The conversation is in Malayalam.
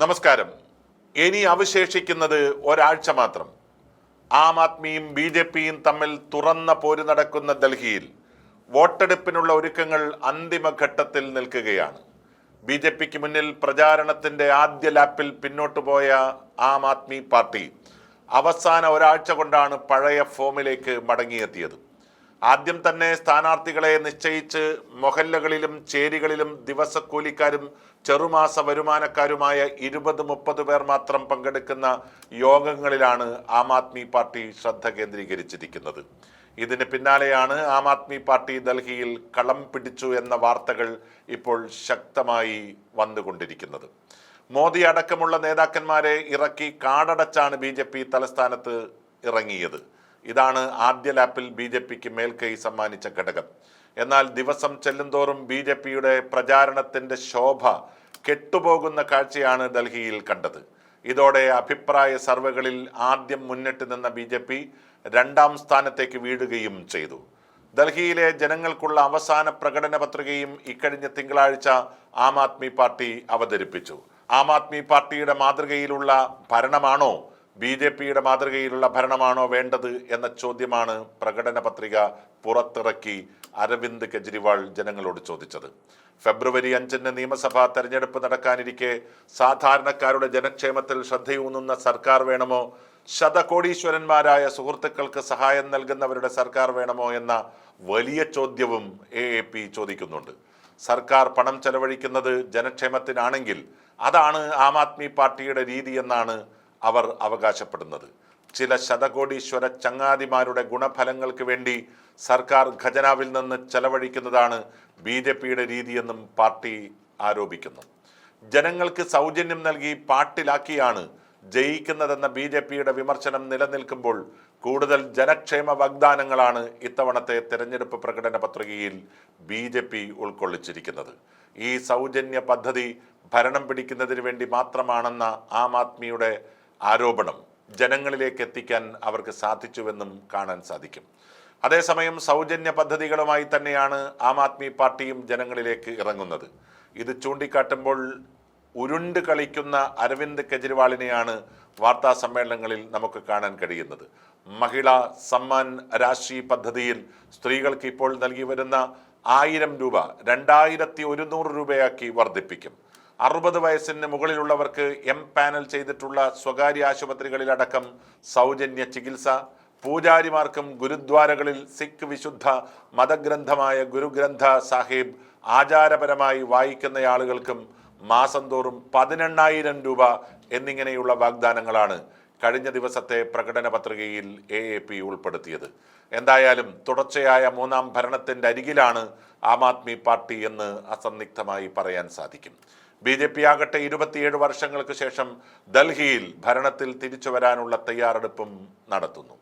നമസ്കാരം. ഇനി അവശേഷിക്കുന്നത് ഒരാഴ്ച മാത്രം. ആം ആദ്മിയും ബി ജെ പിയും തമ്മിൽ തുറന്ന പോര് നടക്കുന്ന ഡൽഹിയിൽ വോട്ടെടുപ്പിനുള്ള ഒരുക്കങ്ങൾ അന്തിമഘട്ടത്തിൽ നിൽക്കുകയാണ്. ബി ജെ പിക്ക് മുന്നിൽ പ്രചാരണത്തിന്റെ ആദ്യ ലാപ്പിൽ പിന്നോട്ടു പോയ ആം ആദ്മി പാർട്ടി അവസാന ഒരാഴ്ച കൊണ്ടാണ് പഴയ ഫോമിലേക്ക് മടങ്ങിയെത്തിയത്. ആദ്യം തന്നെ സ്ഥാനാർത്ഥികളെ നിശ്ചയിച്ച് മൊഹല്ലകളിലും ചേരികളിലും ദിവസക്കൂലിക്കാരും ചെറുമാസ വരുമാനക്കാരുമായ ഇരുപത് മുപ്പത് പേർ മാത്രം പങ്കെടുക്കുന്ന യോഗങ്ങളിലാണ് ആം ആദ്മി പാർട്ടി ശ്രദ്ധ കേന്ദ്രീകരിച്ചിരിക്കുന്നത്. ഇതിന് പിന്നാലെയാണ് ആം ആദ്മി പാർട്ടി ഡൽഹിയിൽ കളം പിടിച്ചു എന്ന വാർത്തകൾ ഇപ്പോൾ ശക്തമായി വന്നുകൊണ്ടിരിക്കുന്നത്. മോദി അടക്കമുള്ള നേതാക്കന്മാരെ ഇറക്കി കാടടച്ചാണ് ബി തലസ്ഥാനത്ത് ഇറങ്ങിയത്. ഇതാണ് ആദ്യ ലാപ്പിൽ ബി ജെ പിക്ക് മേൽക്കൈ സമ്മാനിച്ച ഘടകം. എന്നാൽ ദിവസം ചെല്ലുന്തോറും ബി ജെ പിയുടെ പ്രചാരണത്തിന്റെ ശോഭ കെട്ടുപോകുന്ന കാഴ്ചയാണ് ഡൽഹിയിൽ കണ്ടത്. ഇതോടെ അഭിപ്രായ സർവേകളിൽ ആദ്യം മുന്നിട്ട് നിന്ന ബി ജെ പി രണ്ടാം സ്ഥാനത്തേക്ക് വീഴുകയും ചെയ്തു. ഡൽഹിയിലെ ജനങ്ങൾക്കുള്ള അവസാന പ്രകടന പത്രികയും ഇക്കഴിഞ്ഞ തിങ്കളാഴ്ച ആം ആദ്മി പാർട്ടി അവതരിപ്പിച്ചു. ആം ആദ്മി പാർട്ടിയുടെ മാതൃകയിലുള്ള ഭരണമാണോ ബി ജെ പിയുടെ മാതൃകയിലുള്ള ഭരണമാണോ വേണ്ടത് എന്ന ചോദ്യമാണ് പ്രകടന പത്രിക പുറത്തിറക്കി അരവിന്ദ് കെജ്രിവാൾ ജനങ്ങളോട് ചോദിച്ചത്. ഫെബ്രുവരി അഞ്ചിന് നിയമസഭാ തെരഞ്ഞെടുപ്പ് നടക്കാനിരിക്കെ സാധാരണക്കാരുടെ ജനക്ഷേമത്തിൽ ശ്രദ്ധയൂന്നുന്ന സർക്കാർ വേണമോ? ശതകോടീശ്വരന്മാരായ സുഹൃത്തുക്കൾക്ക് സഹായം നൽകുന്നവരുടെ സർക്കാർ വേണമോ എന്ന വലിയ ചോദ്യവും എ എ പി ചോദിക്കുന്നുണ്ട്. സർക്കാർ പണം ചെലവഴിക്കുന്നത് ജനക്ഷേമത്തിനാണെങ്കിൽ അതാണ് ആം ആദ്മി പാർട്ടിയുടെ രീതി എന്നാണ് അവർ അവകാശപ്പെടുന്നത്. ചില ശതകോടീശ്വര ചങ്ങാതിമാരുടെ ഗുണഫലങ്ങൾക്ക് വേണ്ടി സർക്കാർ ഖജനാവിൽ നിന്ന് ചെലവഴിക്കുന്നതാണ് ബി ജെ പിയുടെ രീതിയെന്നും പാർട്ടി ആരോപിക്കുന്നു. ജനങ്ങൾക്ക് സൗജന്യം നൽകി പാട്ടിലാക്കിയാണ് ജയിക്കുന്നതെന്ന ബി ജെ പിയുടെ വിമർശനം നിലനിൽക്കുമ്പോൾ കൂടുതൽ ജനക്ഷേമ വാഗ്ദാനങ്ങളാണ് ഇത്തവണത്തെ തെരഞ്ഞെടുപ്പ് പ്രകടന പത്രികയിൽ ബി ജെ പി ഉൾക്കൊള്ളിച്ചിരിക്കുന്നത്. ഈ സൗജന്യ പദ്ധതി ഭരണം പിടിക്കുന്നതിന് വേണ്ടി മാത്രമാണെന്ന ആം ആദ്മിയുടെ ആരോപണം ജനങ്ങളിലേക്ക് എത്തിക്കാൻ അവർക്ക് സാധിച്ചുവെന്നും കാണാൻ സാധിക്കും. അതേസമയം സൗജന്യ പദ്ധതികളുമായി തന്നെയാണ് ആം ആദ്മി പാർട്ടിയും ജനങ്ങളിലേക്ക് ഇറങ്ങുന്നത്. ഇത് ചൂണ്ടിക്കാട്ടുമ്പോൾ ഉരുണ്ട് കളിക്കുന്ന അരവിന്ദ് കെജ്രിവാളിനെയാണ് വാർത്താ സമ്മേളനങ്ങളിൽ നമുക്ക് കാണാൻ കഴിയുന്നത്. മഹിളാ സമ്മാൻ രാശി പദ്ധതിയിൽ സ്ത്രീകൾക്ക് ഇപ്പോൾ നൽകി വരുന്ന ആയിരം രൂപ രണ്ടായിരത്തി ഒരുന്നൂറ് രൂപയാക്കി വർദ്ധിപ്പിക്കും. അറുപത് വയസ്സിന് മുകളിലുള്ളവർക്ക് എം പാനൽ ചെയ്തിട്ടുള്ള സ്വകാര്യ ആശുപത്രികളിലടക്കം സൗജന്യ ചികിത്സ പൂജാരിമാർക്കും ഗുരുദ്വാരകളിൽ സിഖ് വിശുദ്ധ മതഗ്രന്ഥമായ ഗുരുഗ്രന്ഥ സാഹിബ് ആചാരപരമായി വായിക്കുന്ന ആളുകൾക്കും മാസം തോറും പതിനെണ്ണായിരം രൂപ എന്നിങ്ങനെയുള്ള വാഗ്ദാനങ്ങളാണ് കഴിഞ്ഞ ദിവസത്തെ പ്രകടന പത്രികയിൽ എ എ പി ഉൾപ്പെടുത്തിയത്. എന്തായാലും തുടർച്ചയായ മൂന്നാം ഭരണത്തിന്റെ അരികിലാണ് ആം ആദ്മി പാർട്ടി എന്ന് അസന്നിഗ്ധമായി പറയാൻ സാധിക്കും. ബി ജെ പി ആകട്ടെ ഇരുപത്തിയേഴ് വർഷങ്ങൾക്ക് ശേഷം ഡൽഹിയിൽ ഭരണത്തിൽ തിരിച്ചു വരാനുള്ള തയ്യാറെടുപ്പും നടത്തുന്നു.